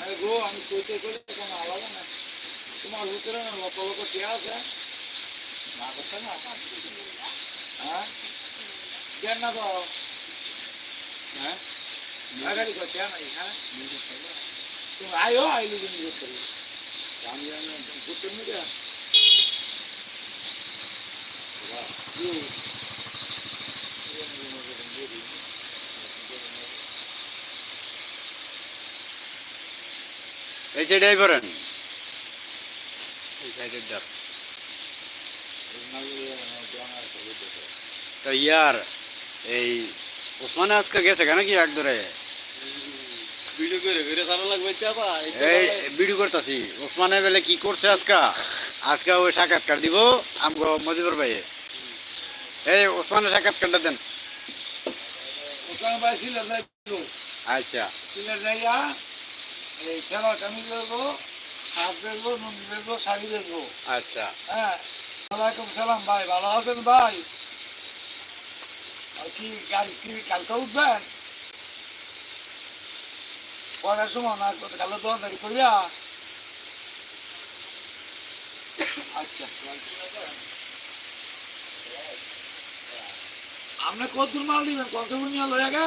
কইতে কইলে কোনো আলাদা না। তোমার ভিতরে না লক্ষ লক্ষ কে আছে। না করতে না? হ্যাঁ? কেন না তো হ্যাঁ? আগাড়ি করতে নাই হ্যাঁ? তুমি আয়ো, আইলি তুমি করতে আমি এই সাইডে করেন এই সাইডের ডাক তো ইয়ার এই ওসমানে আজকে গেছে কেন কি এক ধরে ভিডিও করে করে ভালো লাগবে এই ভিডিও করতেছি। ওসমানে বেলে কি করছে আজকে? আজকে ওই সাক্ষাৎকার দিব আমগো মজিবুর ভাই এই ওসমানের সাক্ষাৎকারটা দেন। ওখানে ভাই সিলেট যাইবো আচ্ছা। সিলেট যাইয়া এই সেবা কামিজ বেচবো শাক বেচবো নুন বেচবো শাড়ি বেচবো আচ্ছা। হ্যাঁ ওয়ালাইকুম সালাম ভাই ভালো আছেন ভাই? কি গাড়ি কি কালকে উঠবেন? কটার সময় না কালো দোকানদারি করিয়া। আচ্ছা। আপনি কত মাল দিবেন? কত নিয়ে লয়ে গে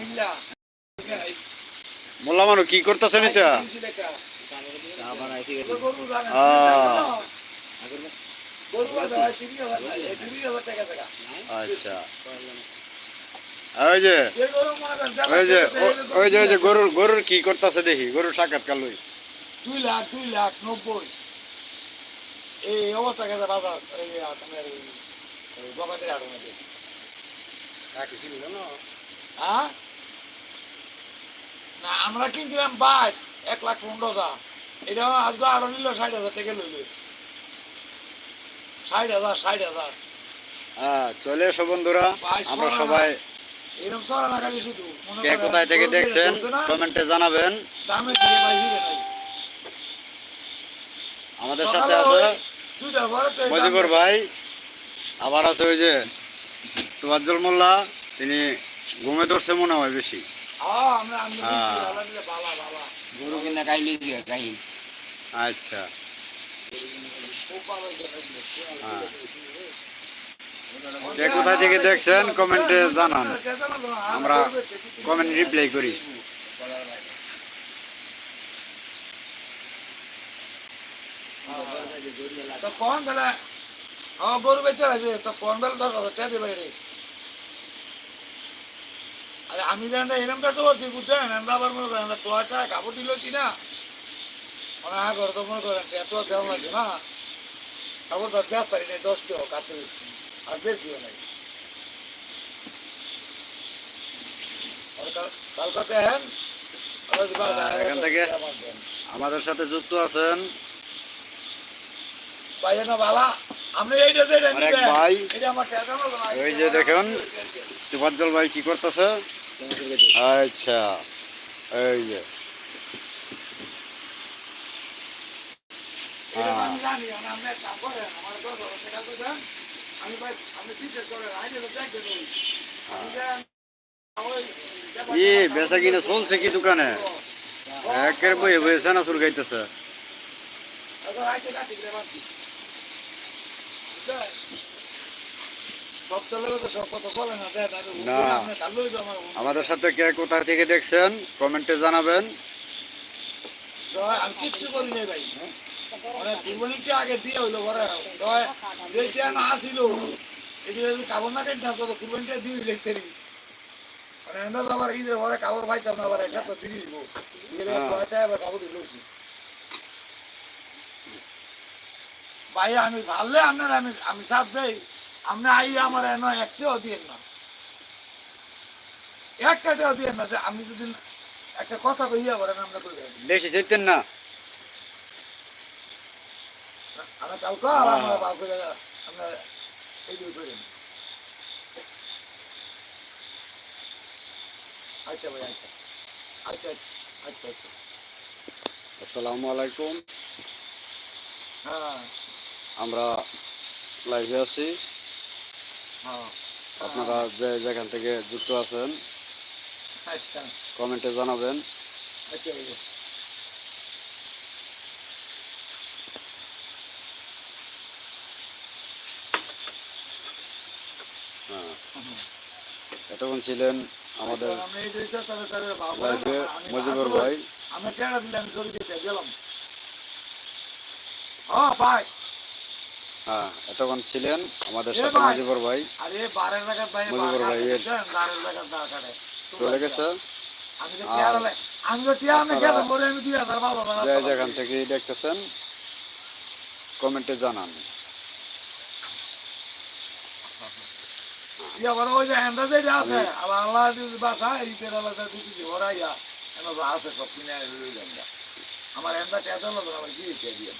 মিল্লা মোল্লা মানু, কি করতেছেন এটা? দেখি, গরুর সাক্ষাৎকার লই দুই লাখ দুই লাখ, নব্বই। এই অবস্থা গেছে হ্যাঁ? না আমরা কিনছিলাম বাইক এক লাখ পনেরো হাজার। এটা আজকে আরও নিল ষাট হাজার টাকা লইবে ষাট হাজার ষাট হাজার। হ্যাঁ চলে এসো বন্ধুরা। আমরা সবাই কে কোথায় থেকে দেখছেন কমেন্টে জানাবেন। আমাদের সাথে আছে মজিবুর ভাই আবার আছে ওই যে তোয়াজ্জল মোল্লা তিনি ঘুমে ধরছে মনে হয় বেশি। হ্যাঁ, আমরা হ্যাঁ। আচ্ছা। হ্যাঁ। কে কোথায় থেকে দেখছেন কমেন্টে জানান। আমরা কমেন্ট রিপ্লাই করি। তো কোন বেলা? হ্যাঁ গরু বেচে আছে তো কোন বেলা দশ হাজার টাকা দেবে রে আমি জানি এরকম তো বলছি বুঝছেন? আমরা আবার মনে করেন তোয়ার টাকা কাপড় দিলেছি না? মানে হ্যাঁ ঘরে তো মনে করেন এত দেওয়া লাগে না? কাপড় তো ব্যস্ত পারি নাই দশটি হোক কাছে আর বেশিও নাই। আর এখান থেকে- আমাদের সাথে যুক্ত আছেন। ভাই। ওই যে দেখুন তোফাজ্জল ভাই কি করতেছে? আচ্ছা এই যে হ্যাঁ। আমি জানি, আমি- আপনি এক কাম করেন, আমার দশ হাজার টাকা তো দেন। আমি ভাই, আপনি টিচার করেন, আইনে তো দেখবেন ওই। আমি দেন, ওই ই বেচা কিনে চলছে কি দোকানে একের বইয়ে সেনা চুল খাইতেছে এখন আইতে না, আমাদের সাথে কে কোথা থেকে দেখছেন কমেন্টে জানাবেন। আমি কিচ্ছু করি নাই ভাই। মানে আগে দিয়ে হইল যেটা না আসিল এটি যদি কাপড় না কিনতাম তো কুরবানিটা দিয়ে লিখতে নি মানে পাইতাম না আবার তো দিয়ে দিব। হ্যাঁ। দিলছি ভাই আমি ভাবলে আপনার আমি আমি সাথ দেই। আপনি আই আমার এনে একটাও দিয়ে না। এক কাটাও দিয়ে না যে আমি যদি একটা কথা কইয়া বলেন আমরা কই বেশি চাইতেন না। আমরা কালকে আমরা বাল করে আমরা এই দুই করি আচ্ছা ভাই আচ্ছা। আচ্ছা আচ্ছা আচ্ছা। আসসালামু আলাইকুম। হ্যাঁ। আমরা লাইভে আছি। আপনারা যে যেখান থেকে যুক্ত আছেন আচ্ছা। কমেন্টে জানাবেন। আচ্ছা হ্যাঁ। এতক্ষণ ছিলেন আমাদের লাইভে মজিবুর ভাই। আমি গেলাম। ও ভাই হ্যাঁ এতক্ষণ ছিলেন আমাদের সাথে ভাই। ভাই। মজিবুর ভাই চলে গেছে। যে যেখান থেকে দেখতেছেন কমেন্টে জানান। ওই যে হ্যান্ডা যেটা আছে আবার আল্লাহ বাসা এই তেরা বাসা দুটি ওরাইয়া এনে আছে সব কিনে আমার হ্যান্ডা টিয়া দিল আমার কি টিয়া দিয়ে?